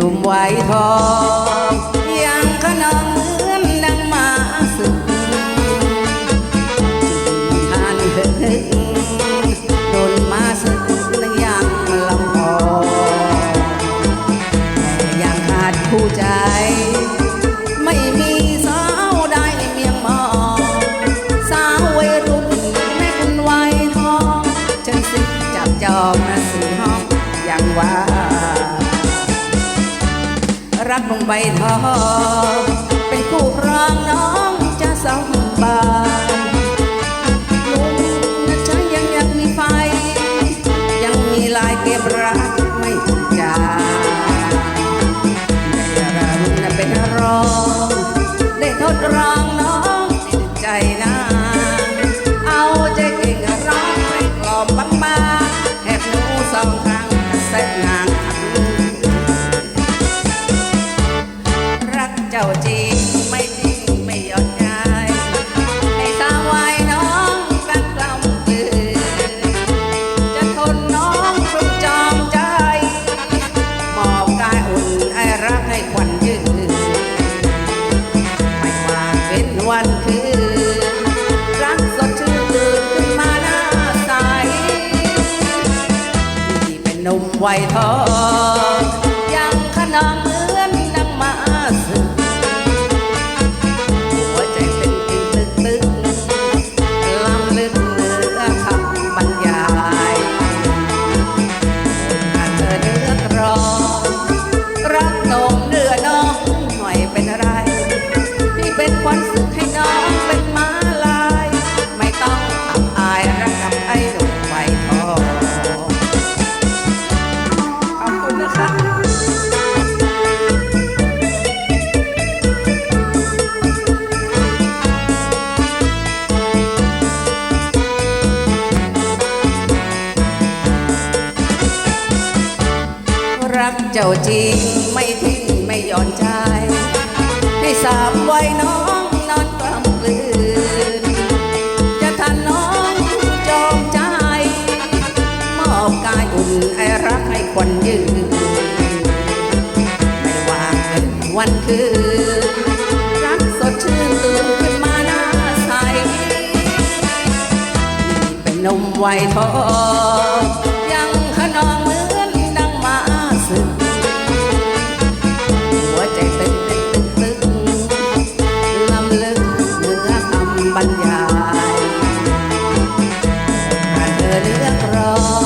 ทองยังขนองเหมือนดังมาสึกทานเหิงโดนมาสึกและยังลำพองแต่ยังขาดคู่ใจ ไม่มีสาวใดเมียงมองสาววัยรุ่นแม่คุณวัยทองฉันสิจับจองนะสื่ห้องอย่างว่า รักลงใบทองเป็นคู่ครองน้องจะสองบานลุงนะฉันยังอยากมีไฟ ยังมีลายเก็บรักไม่จางแต่เรานเป็นรองได้ทดลอง จ้าจริงไม่ทิ้งไม่ยอดยายให้สาวไว้น้องรักกล้ำยืนจะทนน้องทุกจอมใจมอบกายอุ่นไอรักให้ควันยืนไม่ว่าเป็นวันคืนรักสดชื่นตื่นขึ้นมาหน้าใสที่เป็นนุ่มวัยทอง จ้าจริงไม่ทิ้งไม่หย่อนใจ ให้สามไว้น้องนอนกลำกลืน จะทันน้องจอมใจ มอบกายอุ่นไอรักให้คนยืน ไม่ว่าเป็นวันคืน รักสดชื่นตื่นขึ้นมาหน้าใส เป็นนมวัยทองยัง ลื